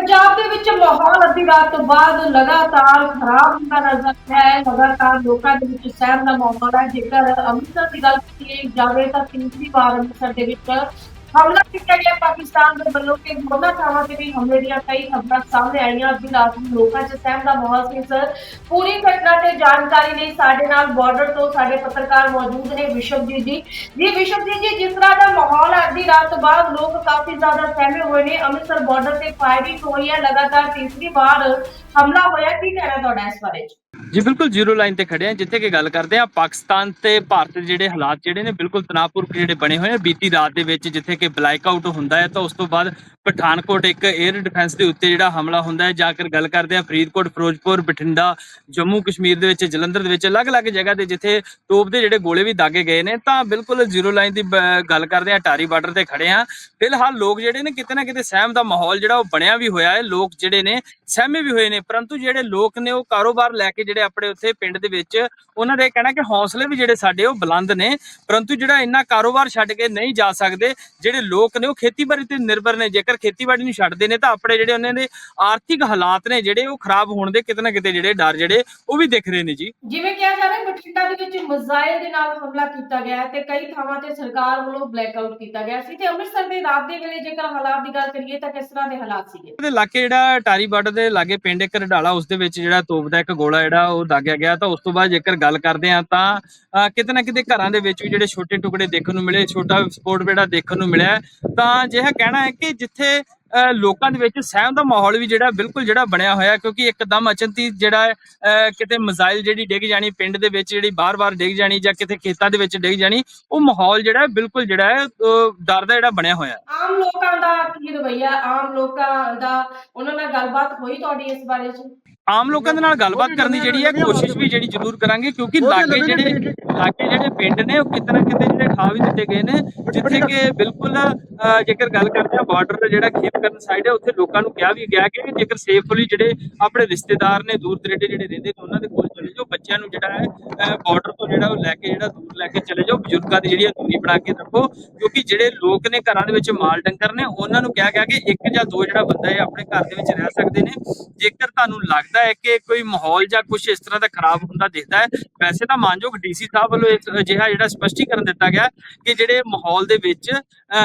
ਪੰਜਾਬ ਦੇ ਵਿੱਚ ਮਾਹੌਲ ਅੱਧੀ ਰਾਤ ਤੋਂ ਬਾਅਦ ਲਗਾਤਾਰ ਖਰਾਬ ਹੁੰਦਾ ਨਜ਼ਰ ਆ ਹੈ। ਲਗਾਤਾਰ ਲੋਕਾਂ ਦੇ ਵਿੱਚ ਸਹਿਮ ਦਾ ਮਾਹੌਲ ਹੈ। ਜੇਕਰ ਅੰਮ੍ਰਿਤਸਰ ਦੀ ਗੱਲ ਕੀਤੀ ਜਾਵੇ ਤਾਂ ਤੀਸਰੀ ਵਾਰ ਅੰਮ੍ਰਿਤਸਰ ਦੇ ਵਿੱਚ ਹਮਲਾ ਕੀਤਾ ਗਿਆ ਪਾਕਿਸਤਾਨ ਦੇ ਵੱਲੋਂ ਕਿ ਹੋਰਨਾਂ ਥਾਵਾਂ ਤੇ ਵੀ ਹਮਲੇ ਦੀਆਂ ਕਈ ਖਬਰਾਂ ਸਾਹਮਣੇ ਆਈਆਂ। ਅੱਧੀ ਰਾਤ ਨੂੰ ਲੋਕਾਂ 'ਚ ਸਹਿਮ ਦਾ ਮਾਹੌਲ ਸੀ, ਸਰ। ਪੂਰੀ ਘਟਨਾ ਤੇ ਜਾਣਕਾਰੀ ਲਈ ਸਾਡੇ ਨਾਲ ਬਾਰਡਰ ਤੋਂ ਸਾਡੇ ਪੱਤਰਕਾਰ ਮੌਜੂਦ ਨੇ ਵਿਸ਼ਵਜੀਤ ਜੀ। ਜੀ, ਵਿਸ਼ਵਜੀਤ ਜੀ, ਜਿਸ ਤਰ੍ਹਾਂ ਦਾ ਮਾਹੌਲ ਹੈ ਅੱਧੀ ਰਾਤ ਤੋਂ ਬਾਅਦ ਲੋਕ ਕਾਫੀ ਜ਼ਿਆਦਾ ਸਹਿਮੇ ਹੋਏ ਨੇ। ਅੰਮ੍ਰਿਤਸਰ ਬਾਰਡਰ ਤੇ ਫਾਇਰਿੰਗ ਹੋਈ ਹੈ। ਲਗਾਤਾਰ ਤੀਸਰੀ ਵਾਰ ਹਮਲਾ ਹੋਇਆ। ਕੀ ਕਹਿਣਾ ਤੁਹਾਡਾ ਇਸ ਬਾਰੇ 'ਚ? ਜੀ ਬਿਲਕੁਲ ਜ਼ੀਰੋ ਲਾਈਨ ਤੇ ਖੜੇ ਆ। ਜਿੱਥੇ ਕਿ ਗੱਲ ਕਰਦੇ ਆ, ਪਾਕਿਸਤਾਨ ਤੇ ਭਾਰਤ ਦੇ ਜਿਹੜੇ ਹਾਲਾਤ ਜਿਹੜੇ ਨੇ, ਬਿਲਕੁਲ ਤਣਾਅਪੂਰਵਕ ਜਿਹੜੇ ਬਣੇ ਹੋਏ ਆ। ਬੀਤੀ ਰਾਤ ਦੇ ਵਿੱਚ ਜਿੱਥੇ ਕਿ ਬਲੈਕ ਆਊਟ ਹੁੰਦਾ ਹੈ, ਤਾਂ ਉਸ ਤੋਂ ਬਾਅਦ ਪਠਾਨਕੋਟ ਇੱਕ 에ਅਰ ਡਿਫੈਂਸ ਦੇ ਉੱਤੇ ਜਿਹੜਾ ਹਮਲਾ ਹੁੰਦਾ ਹੈ, ਜਾਂ ਕਰ ਗੱਲ ਕਰਦੇ ਆ ਫਰੀਦਕੋਟ, ਫਿਰੋਜ਼ਪੁਰ, ਬਠਿੰਡਾ, ਜੰਮੂ ਕਸ਼ਮੀਰ ਦੇ ਵਿੱਚ, ਜਲੰਧਰ ਦੇ ਵਿੱਚ, ਅਲੱਗ-ਅਲੱਗ ਜਗ੍ਹਾ ਤੇ ਜਿੱਥੇ ਤੋਪ ਦੇ ਜਿਹੜੇ ਗੋਲੇ ਵੀ ਦਾਗੇ ਗਏ ਨੇ, ਤਾਂ ਬਿਲਕੁਲ ਜ਼ੀਰੋ ਲਾਈਨ ਦੀ ਗੱਲ ਕਰਦੇ ਆ ਟਾਰੀ ਬਾਰਡਰ ਤੇ ਖੜੇ ਆ ਫਿਲਹਾਲ ਲੋਕ ਜਿਹੜੇ ਨੇ ਕਿਤੇ ਨਾ ਕਿਤੇ ਸਹਿਮ ਦਾ ਮਾਹੌਲ ਜਿਹੜਾ ਉਹ ਬਣਿਆ ਵੀ ਹੋਇਆ ਹੈ, ਲੋਕ ਜਿਹੜੇ ਨੇ ਸਹਿਮੇ ਵੀ ਹੋਏ ਨੇ, ਪਰੰਤੂ ਜਿਹੜੇ ਲੋਕ ਨੇ ਉਹ ਕਾਰੋਬਾਰ ਲੈ ਕੇ ਜਿਹੜੇ ਆਪਣੇ ਉੱਥੇ ਪਿੰਡ ਦੇ ਵਿੱਚ, ਉਹਨਾਂ ਦੇ ਕਹਿਣਾ ਕਿ ਹੌਸਲੇ ਵੀ ਜਿਹੜੇ ਸਾਡੇ ਉਹ ਬੁਲੰਦ ਨੇ, ਪਰੰਤੂ ਜਿਹੜਾ ਇੰਨਾ ਕਾਰੋਬਾਰ ਛੱਡ ਕੇ ਨਹੀਂ ਜਾ ਸਕਦੇ, ਜਿਹੜੇ ਲੋਕ ਨੇ ਉਹ ਖੇਤੀਬਾੜੀ ਤੇ ਨਿਰਭਰ ਨੇ, ਜੇਕਰ ਖੇਤੀਬਾੜੀ ਨੂੰ ਛੱਡਦੇ ਨੇ ਤਾਂ ਆਪਣੇ ਜਿਹੜੇ ਉਹਨਾਂ ਦੇ ਆਰਥਿਕ ਹਾਲਾਤ ਨੇ ਜਿਹੜੇ ਉਹ ਖਰਾਬ ਹੋਣ ਦੇ ਕਿਤੇ ਨਾ ਕਿਤੇ ਜਿਹੜੇ ਡਰ ਜਿਹੜੇ ਉਹ ਵੀ ਦਿਖ ਰਹੇ ਨੇ ਜੀ ਜਿਵੇਂ ਕਿਹਾ ਜਾ ਰਿਹਾ ਬਠਿੰਡਾ ਦੇ ਵਿੱਚ ਮਿਜ਼ਾਈਲ ਦੇ ਨਾਲ ਹਮਲਾ ਕੀਤਾ ਗਿਆ ਤੇ ਕਈ ਥਾਵਾਂ ਤੇ ਸਰਕਾਰ ਵੱਲੋਂ ਬਲੈਕਆਊਟ ਕੀਤਾ ਗਿਆ ਸੀ ਤੇ ਅੰਮ੍ਰਿਤਸਰ ਦੇ ਰਾਤ ਦੇ ਵੇਲੇ ਜੇਕਰ ਹਾਲਾਤ ਦੀ ਗੱਲ ਕਰੀਏ ਤਾਂ ਕਿਸ ਤਰ੍ਹਾਂ ਦੇ ਹਾਲਾਤ ਸੀਗੇ ਦੇ ਇਲਾਕੇ ਜਿਹੜਾ ਟਾਰੀ ਬਾਰਡਰ ਦੇ ਲਾਗੇ ਪਿੰਡ ਇੱਕ ਰਡਾਲਾ ਉਸ ਦੇ ਵਿੱਚ ਜਿਹੜਾ ਤੋਪ ਦਾ ਇੱਕ ਗੋਲਾ ਜਿਹੜਾ ਉਹ ਦਾਗਿਆ ਗਿਆ ਤਾਂ ਉਸ ਤੋਂ ਬਾਅਦ ਜੇਕਰ ਗੱਲ ਕਰਦੇ ਆ ਤਾਂ ਕਿਤੇ ਨਾ ਕਿਤੇ ਘਰਾਂ ਦੇ ਵਿੱਚ ਵੀ ਜਿਹੜੇ ਛੋਟੇ ਟੁਕੜੇ ਦੇਖਣ ਨੂੰ ਮਿਲੇ ਛੋਟਾ ਸਪੋਰਟ ਜਿਹੜਾ ਦੇਖਣ ਨੂੰ ਮਿਲਿਆ। ਤਾਂ ਜਿਹਾ ਕਹਿਣਾ ਹੈ ਕਿ ਜਿੱਥੇ ਅਹ, ਲੋਕਾਂ ਦੇ ਵਿੱਚ ਸਹਿਮ ਦਾ ਮਾਹੌਲ ਵੀ ਜਿਹੜਾ ਬਿਲਕੁਲ ਜਿਹੜਾ ਬਣਿਆ ਹੋਇਆ ਕਿਉਂਕਿ ਇੱਕਦਮ ਅਚਨਤੀ ਜਿਹੜਾ ਕਿਤੇ ਮਿਜ਼ਾਈਲ ਜਿਹੜੀ ਡਿੱਗ ਜਾਣੀ ਪਿੰਡ ਦੇ ਵਿੱਚ ਜਿਹੜੀ ਬਾਰ-ਬਾਰ ਡਿੱਗ ਜਾਣੀ ਜਾਂ ਕਿਤੇ ਖੇਤਾਂ ਦੇ ਵਿੱਚ ਡਿੱਗ ਜਾਣੀ ਉਹ ਮਾਹੌਲ ਜਿਹੜਾ ਹੈ ਬਿਲਕੁਲ ਜਿਹੜਾ ਹੈ ਡਰ ਦਾ ਜਿਹੜਾ ਬਣਿਆ ਹੋਇਆ। ਆਮ ਲੋਕਾਂ ਦਾ ਕੀ ਰਵੱਈਆ ਆਮ ਲੋਕਾਂ ਦਾ ਉਹਨਾਂ ਨਾਲ ਗੱਲਬਾਤ ਹੋਈ ਤੁਹਾਡੀ ਇਸ ਬਾਰੇ 'ਚ ਆਮ ਲੋਕਾਂ ਦੇ ਨਾਲ ਗੱਲਬਾਤ ਕਰਨ ਦੀ ਜਿਹੜੀ ਹੈ ਕੋਸ਼ਿਸ਼ ਵੀ ਜਿਹੜੀ ਜ਼ਰੂਰ ਕਰਾਂਗੇ ਕਿਉਂਕਿ ਲਾਗੇ ਜਿਹੜੇ ਲਾਗੇ ਜਿਹੜੇ ਪਿੰਡ ਨੇ ਉਹ ਕਿਤੇ ਨਾ ਕਿਤੇ ਜਿਹੜੇ ਠਾ ਵੀ ਦਿੱਤੇ ਗਏ ਨੇ ਜਿੱਥੇ ਕਿ ਬਿਲਕੁਲ ਜੇਕਰ ਗੱਲ ਕਰਦੇ ਆ ਬਾਰਡਰ ਜਿਹੜਾ ਖੇਤ ਕਰਨ ਸਾਈਡ ਹੈ, ਉੱਥੇ ਲੋਕਾਂ ਨੂੰ ਕਿਹਾ ਵੀ ਗਿਆ ਕਿ ਜੇਕਰ ਸੇਫਲੀ ਜਿਹੜੇ ਆਪਣੇ ਰਿਸ਼ਤੇਦਾਰ ਨੇ ਦੂਰ ਦਰੇਡੇ ਜਿਹੜੇ ਰਹਿੰਦੇ ਨੇ, ਉਹਨਾਂ ਦੇ ਕੋਲ ਚਲੇ ਜਾਓ, ਬੱਚਿਆਂ ਨੂੰ ਜਿਹੜਾ ਹੈ ਬਾਰਡਰ ਤੋਂ ਜਿਹੜਾ ਉਹ ਲੈ ਕੇ, ਜਿਹੜਾ ਦੂਰ ਲੈ ਕੇ ਚਲੇ ਜਾਓ, ਬਜ਼ੁਰਗਾਂ ਦੀ ਜਿਹੜੀ ਦੂਰੀ ਬਣਾ ਕੇ ਰੱਖੋ, ਕਿਉਂਕਿ ਜਿਹੜੇ ਲੋਕ ਨੇ ਘਰਾਂ ਦੇ ਵਿੱਚ ਮਾਲ ਡੰਗਰ ਨੇ, ਉਹਨਾਂ ਨੂੰ ਕਿਹਾ ਗਿਆ ਕਿ ਇੱਕ ਜਾਂ ਦੋ ਜਿਹੜਾ ਬੰਦਾ ਹੈ ਆਪਣੇ ਘਰ ਦੇ ਵਿੱਚ ਰਹਿ ਸਕਦੇ ਨੇ। ਜੇਕਰ ਤੁਹਾਨੂੰ ਲੱਗਦਾ ਹੈ ਕਿ ਕੋਈ ਮਾਹੌਲ ਜਾਂ ਕੁਝ ਇਸ ਤਰ੍ਹਾਂ ਦਾ ਖਰਾਬ ਹੁੰਦਾ ਦਿਖਦਾ ਹੈ, ਵੈਸੇ ਤਾਂ ਮਾਨਯੋਗ ਡੀਸੀ ਸਾਹਿਬ ਵੱਲੋਂ ਅਜਿਹਾ ਜਿਹੜਾ ਸਪਸ਼ਟੀਕਰਨ ਦਿੱਤਾ ਗਿਆ ਕਿ ਜਿਹੜੇ ਮਾਹੌਲ ਦੇ ਵਿੱਚ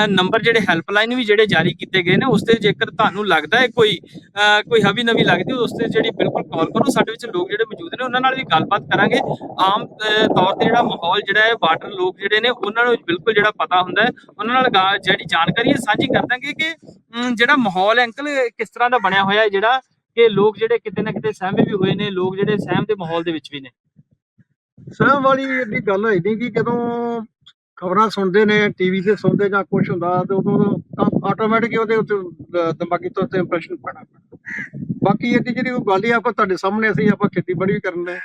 ਨੰਬਰ ਜਿਹੜੇ ਹੈਲਪਲਾਈਨ ਵੀ ਜਿਹੜੇ ਜਾਰੀ ਕੀਤੇ ਗਏ ਨੇ, ਉਸ ਤੇ ਜੇਕਰ ਤੁਹਾਨੂੰ ਲੱਗਦਾ ਹੈ ਕੋਈ ਕੋਈ ਹਵੀ ਨਵੀ ਲੱਗਦੀ, ਉਸ ਤੇ ਜਿਹੜੀ ਬਿਲਕੁਲ ਕਾਲ ਕਰੋ। ਸਾਡੇ ਵਿੱਚ ਲੋਕ ਜਿਹੜੇ ਮੌਜੂਦ ਨੇ, ਉਹਨਾਂ ਨਾਲ ਵੀ ਗੱਲਬਾਤ ਕਰਾਂਗੇ। ਆਮ ਤੌਰ ਤੇ ਜਿਹੜਾ ਮਾਹੌਲ ਜਿਹੜਾ ਹੈ ਬਾਰਡਰ ਲੋਕ ਜਿਹੜੇ ਨੇ, ਉਹਨਾਂ ਨੂੰ ਬਿਲਕੁਲ ਜਿਹੜਾ ਪਤਾ ਹੁੰਦਾ ਹੈ, ਉਹਨਾਂ ਨਾਲ ਜਿਹੜੀ ਜਾਣਕਾਰੀ ਹੈ, ਸਾਂਝੀ ਕਰ ਦਾਂਗੇ ਕਿ ਜਿਹੜਾ ਮਾਹੌਲ ਅੰਕਲ ਕਿਸ ਤਰ੍ਹਾਂ ਦਾ ਬਣਿਆ ਹੋਇਆ ਹੈ, ਜਿਹੜਾ ਕਿ ਲੋਕ ਜਿਹੜੇ ਕਿਤੇ ਨਾ ਕਿਤੇ ਸਹਿਮੇ ਵੀ ਹੋਏ ਨੇ, ਲੋਕ ਜਿਹੜੇ ਸਹਿਮ ਦੇ ਮਾਹੌਲ ਦੇ ਵਿੱਚ ਵੀ ਨੇ? ਸਹਿਮ ਵਾਲੀ ਏਡੀ ਗੱਲ ਹੋਈ ਨਹੀਂ ਕਿ ਜਦੋਂ ਖਬਰਾਂ ਸੁਣਦੇ ਨੇ ਟੀਵੀ ਤੇ ਸੁਣਦੇ ਜਾਂ ਕੁਝ ਹੁੰਦਾ ਤੇ ਉਦੋਂ ਆਟੋਮੈਟਿਕ ਉਹਦੇ ਉੱਤੇ ਦਿਮਾਗੀ ਤੌਰ ਤੇ ਇੰਪ੍ਰੈਸ਼ਨ ਪੈਣਾ। ਬਾਕੀ ਇਹਦੀ ਜਿਹੜੀ ਉਹ ਗੱਲ ਹੀ ਆਪਾਂ ਤੁਹਾਡੇ ਸਾਹਮਣੇ ਅਸੀਂ ਆਪਾਂ ਖੇਤੀਬਾੜੀ ਵੀ ਕਰਨ ਦੇ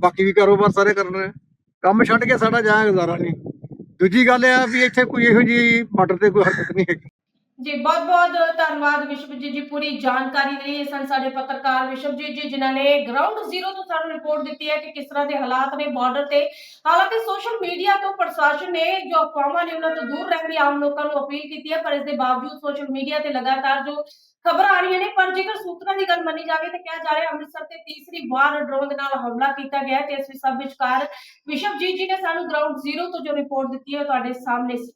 ਬਾਕੀ ਵੀ ਕਾਰੋਬਾਰ ਸਾਰੇ ਕਰਨ ਰਹੇ ਕੰਮ ਛੱਡ ਕੇ ਸਾਡਾ ਜਾਇਆ ਗੁਜ਼ਾਰਾ ਨਹੀਂ। ਦੂਜੀ ਗੱਲ ਇਹ ਆ ਵੀ ਇੱਥੇ ਕੋਈ ਇਹੋ ਜਿਹੀ ਮਟਰ ਤੇ ਕੋਈ ਹਰਕਤ ਨਹੀਂ ਹੈਗੀ। ਜੀ, ਬਹੁਤ ਬਹੁਤ ਧੰਨਵਾਦ ਵਿਸ਼ਵਜੀਤ ਜੀ ਪੂਰੀ ਜਾਣਕਾਰੀ ਲਈ। ਸਨ ਸਾਡੇ ਪੱਤਰਕਾਰ ਵਿਸ਼ਵਜੀਤ ਜੀ ਜਿਨ੍ਹਾਂ ਨੇ ਗਰਾਊਂਡ ਜ਼ੀਰੋ ਤੋਂ ਸਾਨੂੰ ਰਿਪੋਰਟ ਦਿੱਤੀ ਹੈ ਕਿ ਕਿਸ ਤਰ੍ਹਾਂ ਦੇ ਹਾਲਾਤ ਨੇ ਬਾਰਡਰ ਤੇ। ਹਾਲਾਂਕਿ ਸੋਸ਼ਲ ਮੀਡੀਆ ਤੋਂ ਪ੍ਰਸ਼ਾਸਨ ਨੇ ਜੋ ਅਫਵਾਹਾਂ ਨੇ ਉਹਨਾਂ ਤੋਂ ਦੂਰ ਰਹਿਣ ਦੀ ਆਮ ਲੋਕਾਂ ਨੂੰ ਅਪੀਲ ਕੀਤੀ ਹੈ, ਪਰ ਇਸ ਦੇ ਬਾਵਜੂਦ ਸੋਸ਼ਲ ਮੀਡੀਆ ਤੇ ਲਗਾਤਾਰ ਜੋ ਖਬਰਾਂ ਆ ਰਹੀਆਂ ਨੇ, ਪਰ ਜੇਕਰ ਸੂਤਰਾਂ ਦੀ ਗੱਲ ਮੰਨੀ ਜਾਵੇ ਤਾਂ ਕਿਹਾ ਜਾ ਰਿਹਾ ਅੰਮ੍ਰਿਤਸਰ ਤੇ ਤੀਸਰੀ ਵਾਰ ਡਰੋਨ ਦੇ ਨਾਲ ਹਮਲਾ ਕੀਤਾ ਗਿਆ ਤੇ ਇਸ ਵਿੱਚ ਸਭ ਵਿਚਕਾਰ ਵਿਸ਼ਵਜੀਤ ਜੀ ਨੇ ਸਾਨੂੰ ਗਰਾਊਂਡ ਜ਼ੀਰੋ ਤੋਂ ਜੋ ਰਿਪੋਰਟ ਦਿੱਤੀ ਹੈ ਤੁਹਾਡੇ ਸਾਹਮਣੇ ਸੀ